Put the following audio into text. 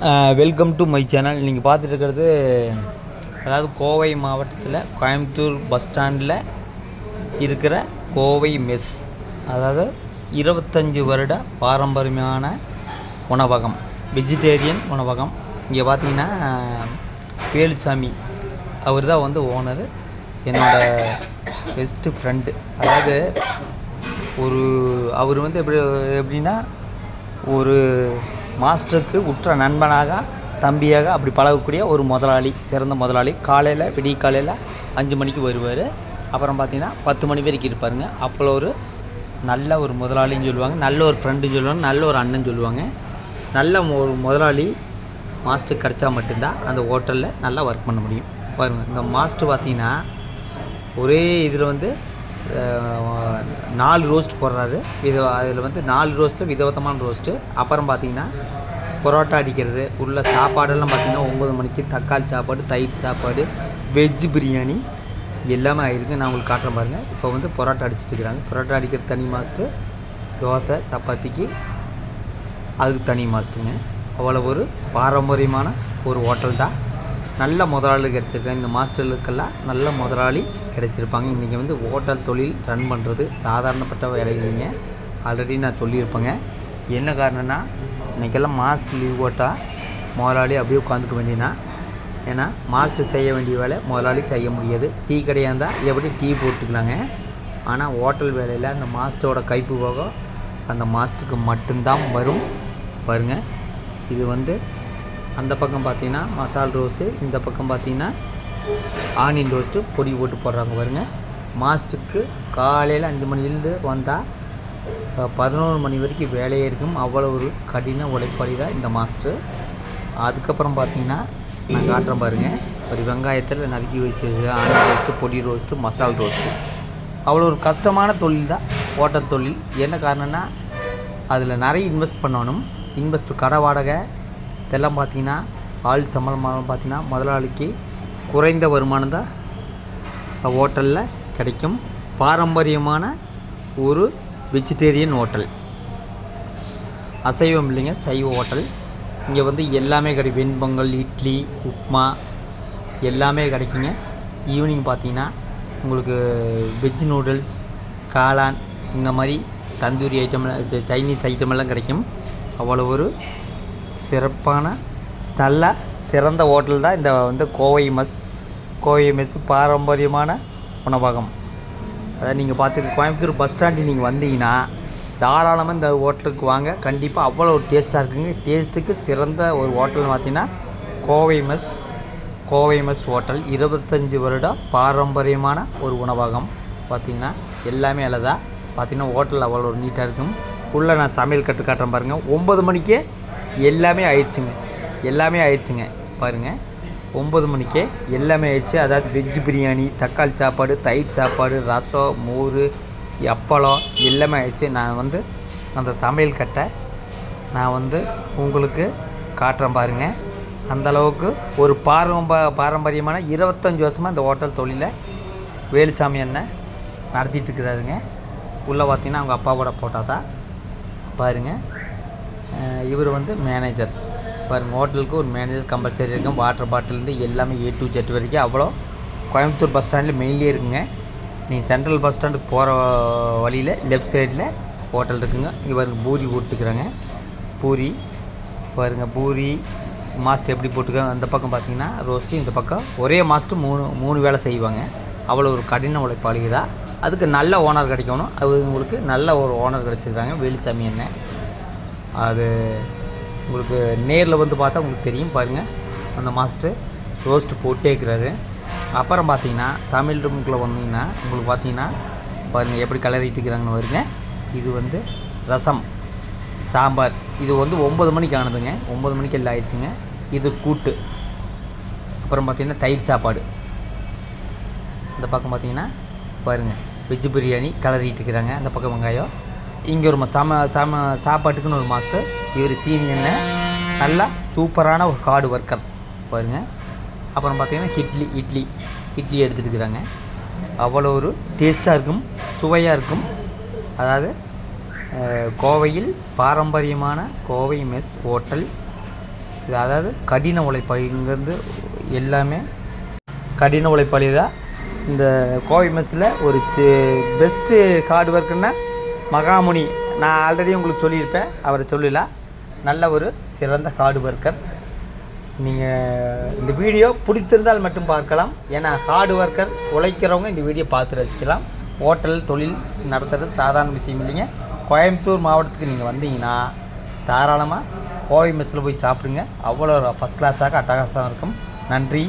Welcome to my channel நீங்கள் பார்த்துட்டு இருக்கிறது அதாவது கோவை மாவட்டத்தில் கோயம்புத்தூர் பஸ் ஸ்டாண்டில் இருக்கிற கோவை மெஸ் அதாவது இருபத்தஞ்சி வருட பாரம்பரியமான உணவகம் வெஜிடேரியன் உணவகம். இங்கே பார்த்தீங்கன்னா வேலுசாமி அவர் தான் வந்து ஓனர் என்னோட பெஸ்ட்டு ஃப்ரெண்டு அதாவது ஒரு அவர் வந்து எப்படி எப்படின்னா ஒரு மாஸ்டருக்கு உற்ற நண்பனாக தம்பியாக அப்படி பழகக்கூடிய ஒரு முதலாளி சிறந்த முதலாளி. காலையில் விடிய காலையில் அஞ்சு மணிக்கு வருவார். அப்புறம் பார்த்தீங்கன்னா பத்து மணி வரைக்கும் இருப்பாருங்க. அப்போ ஒரு நல்ல ஒரு முதலாளின்னு சொல்லுவாங்க. நல்ல ஒரு ஃப்ரெண்டுன்னு சொல்லுவாங்க. நல்ல ஒரு அண்ணன் சொல்லுவாங்க. நல்ல ஒரு முதலாளி மாஸ்டர் கிடச்சா மட்டும்தான் அந்த ஹோட்டலில் நல்லா ஒர்க் பண்ண முடியும். பாருங்கள் இந்த மாஸ்டர் பார்த்தீங்கன்னா ஒரே இதில் வந்து நாலு ரோஸ்ட் போடுறாரு. வித அதில் வந்து நாலு ரோஸ்ட்டில் விதவிதமான ரோஸ்ட்டு அப்புறம் பார்த்தீங்கன்னா பரோட்டா அடிக்கிறது உள்ள சாப்பாடெல்லாம் பார்த்தீங்கன்னா ஒம்பது மணிக்கு தக்காளி சாப்பாடு தயிர் சாப்பாடு வெஜ் பிரியாணி எல்லாமே ஆகிருக்கு நான் உங்களுக்கு காட்டுறேன் பாருங்கள் இப்போ வந்து பரோட்டா அடிச்சிட்டு இருக்கிறாங்க. பரோட்டா அடிக்கிற தனி மாஸ்ட்டு தோசை சப்பாத்திக்கு அதுக்கு தனி மாஸ்டருங்க அவ்வளோ ஒரு பாரம்பரியமான ஒரு ஹோட்டல் தான். நல்ல முதலாளி கிடச்சிருக்காங்க. இந்த மாஸ்டர்களுக்கெல்லாம் நல்ல முதலாளி கிடைச்சிருப்பாங்க. இன்றைக்கி வந்து ஹோட்டல் தொழில் ரன் பண்ணுறது சாதாரணப்பட்ட வேலை இல்லைங்க ஆல்ரெடி நான் சொல்லியிருப்பேங்க. என்ன காரணம்னா இன்றைக்கெல்லாம் மாஸ்டர் லீவ் போட்டால் முதலாளி அப்படியே உட்காந்துக்க வேண்டியனா ஏன்னா மாஸ்டர் செய்ய வேண்டிய வேலை முதலாளி செய்ய முடியாது. டீ கடையாக இருந்தால் எப்படி டீ போட்டுக்கலாங்க? ஆனால் ஹோட்டல் வேலையில் அந்த மாஸ்டரோட கைப்பு போக அந்த மாஸ்டருக்கு மட்டும்தான் வரும். பாருங்கள் இது வந்து அந்த பக்கம் பார்த்திங்கன்னா மசால் ரோஸு இந்த பக்கம் பார்த்தீங்கன்னா ஆனியன் ரோஸ்ட்டு பொடி போட்டு போடுறாங்க பாருங்க. மாஸ்டருக்கு காலையில் அஞ்சு மணிலேருந்து வந்தால் பதினோரு மணி வரைக்கும் வேலையே இருக்கும். அவ்வளோ ஒரு கடின உழைப்பாளி தான் இந்த மாஸ்டர். அதுக்கப்புறம் பார்த்தீங்கன்னா நான் காட்டுறேன் பாருங்கள் ஒரு வெங்காயத்தில் நறுக்கி வச்சு ஆனியன் ரோஸ்ட்டு பொடி ரோஸ்ட்டு மசால் ரோஸ்ட்டு அவ்வளோ ஒரு கஷ்டமான தொழில் தான். ஹோட்டல் தொழில். என்ன காரணம்னா அதில் நிறைய இன்வெஸ்ட் பண்ணணும். இன்வெஸ்ட் கடை வாடகை. இதெல்லாம் பார்த்தீங்கன்னா ஆள் சம்பளமாக பார்த்தீங்கன்னா முதலாளிக்கு குறைந்த வருமானம் தான் ஹோட்டலில் கிடைக்கும். பாரம்பரியமான ஒரு வெஜிடேரியன் ஹோட்டல் அசைவம் இல்லைங்க சைவ ஹோட்டல் இங்கே வந்து எல்லாமே கிடைக்கும். வெண்பொங்கல் இட்லி உப்மா எல்லாமே கிடைக்குங்க. ஈவினிங் பார்த்தீங்கன்னா உங்களுக்கு வெஜ் நூடுல்ஸ் காளான் இந்த மாதிரி தந்தூரி ஐட்டம் சைனீஸ் ஐட்டம் எல்லாம் கிடைக்கும். அவ்வளோ ஒரு சிறப்பான நல்ல சிறந்த ஹோட்டல் தான் இந்த வந்து கோவை மெஸ் கோவை மெஸ் பாரம்பரியமான உணவகம். அதாவது நீங்கள் பார்த்துக்க கோயம்புத்தூர் பஸ் ஸ்டாண்டு நீங்கள் வந்தீங்கன்னா தாராளமாக இந்த ஹோட்டலுக்கு வாங்க. கண்டிப்பாக அவ்வளோ ஒரு டேஸ்ட்டாக இருக்குங்க. டேஸ்ட்டுக்கு சிறந்த ஒரு ஹோட்டல்னு பார்த்தீங்கன்னா Kovai mess Kovai mess hotel. இருபத்தஞ்சி வருடம் பாரம்பரியமான ஒரு உணவகம் பார்த்தீங்கன்னா எல்லாமே அழகா பார்த்தீங்கன்னா ஹோட்டல் அவ்வளோ ஒரு நீட்டாக இருக்கும். உள்ளே நான் சமையல் கட்டு காட்டுறேன் பாருங்கள் ஒம்பது மணிக்கே எல்லாமே ஆயிடுச்சுங்க. எல்லாமே ஆயிடுச்சுங்க. பாருங்கள் ஒம்பது மணிக்கே எல்லாமே ஆயிடுச்சு. அதாவது வெஜ் பிரியாணி தக்காளி சாப்பாடு தயிர் சாப்பாடு ரசம் மோர் அப்பளம் எல்லாமே ஆயிடுச்சு. நான் வந்து அந்த சமையல் கட்டை நான் வந்து உங்களுக்கு காட்டுறேன் பாருங்கள் அந்தளவுக்கு ஒரு பாரம்ப பாரம்பரியமான இருபத்தஞ்சி வருஷமாக இந்த ஹோட்டல் தொழிலை வேலுசாமி அண்ணன் நடத்திட்டு இருக்கிறாருங்க. உள்ளே பார்த்தீங்கன்னா அவங்க அப்பாவோட போட்டால் தான். பாருங்கள் இவர் வந்து மேனேஜர் பாருங்கள் ஹோட்டலுக்கு ஒரு மேனேஜர் கம்பல்சரி இருக்கும். வாட்டர் பாட்டிலேருந்து எல்லாமே ஏ டு ஜெட் வரைக்கும் அவ்வளோ. கோயம்புத்தூர் பஸ் ஸ்டாண்டில் மெயின்லேயே இருக்குங்க. நீங்கள் சென்ட்ரல் பஸ் ஸ்டாண்டுக்கு போகிற வழியில் லெஃப்ட் சைடில் ஹோட்டல் இருக்குங்க. இங்கே பாருங்க பூரி போட்டுக்கிறாங்க பூரி பாருங்க பூரி. மாஸ்ட் எப்படி போட்டுக்கிறாங்க அந்த பக்கம் பார்த்தீங்கன்னா ரோஸ்ட்டு இந்த பக்கம். ஒரே மாஸ்ட்டு மூணு மூணு வேலை செய்வாங்க. அவ்வளோ ஒரு கடின உழைப்பாளி தான் அதுக்கு நல்ல ஓனர் கிடைக்கணும். அது உங்களுக்கு நல்ல ஒரு ஓனர் கிடச்சிருக்காங்க. வேலுசாமி என்ன அது உங்களுக்கு நேரில் வந்து பார்த்தா உங்களுக்கு தெரியும் பாருங்கள் அந்த மாஸ்டர் ரோஸ்ட் போட்டே இருக்கிறாரு அப்புறம் பார்த்தீங்கன்னா சமையல் ரூமுக்குள்ளே வந்தீங்கன்னா உங்களுக்கு பார்த்தீங்கன்னா பாருங்கள் எப்படி கலரிட்டுக்கிறாங்கன்னு வருங்க இது வந்து ரசம் சாம்பார். இது வந்து ஒம்பது மணிக்கு ஆனதுங்க. ஒம்பது மணிக்கு எல்லாம் ஆயிடுச்சுங்க. இது கூட்டு. அப்புறம் பார்த்தீங்கன்னா தயிர் சாப்பாடு. இந்த பக்கம் பார்த்தீங்கன்னா பாருங்கள் வெஜ் பிரியாணி கலரிட்டுக்கிறாங்க அந்த பக்கம் வெங்காயம். இங்கே ஒரு சம சம சாப்பாட்டுக்குன்னு ஒரு மாஸ்டர். இவர் சீனியர்னு நல்லா சூப்பரான ஒரு ஹார்டு ஒர்க்கர் பாருங்க. அப்புறம் பார்த்தீங்கன்னா இட்லி இட்லி. இட்லி எடுத்துருக்குறாங்க இருக்கிறாங்க அவ்வளோ ஒரு டேஸ்ட்டாக இருக்கும் சுவையாக இருக்கும். அதாவது கோவையில் பாரம்பரியமான கோவை மெஸ் ஹோட்டல். இது அதாவது கடின உழைப்பு. எல்லாமே கடின உழைப்பாளி தான் இந்த கோவை மெஸ்ஸில் ஒரு பெஸ்ட்டு ஹார்ட் ஒர்க்குன்னா மகாமுனி நான் ஆல்ரெடி உங்களுக்கு சொல்லியிருப்பேன். அவரை சொல்லலாம். நல்ல ஒரு சிறந்த ஹார்டு ஒர்க்கர் நீங்கள் இந்த வீடியோ பிடித்திருந்தால் மட்டும் பார்க்கலாம். ஏன்னா ஹார்டு ஒர்க்கர் உழைக்கிறவங்க இந்த வீடியோ பார்த்து ரசிக்கலாம். ஹோட்டல் தொழில் நடத்துறது சாதாரண விஷயம் இல்லைங்க. கோயம்புத்தூர் மாவட்டத்துக்கு நீங்கள் வந்தீங்கன்னா தாராளமாக கோவை மெஸ்ஸில் போய் சாப்பிடுங்க. அவ்வளோ ஃபஸ்ட் கிளாஸாக அட்டகாசம் இருக்கும். நன்றி.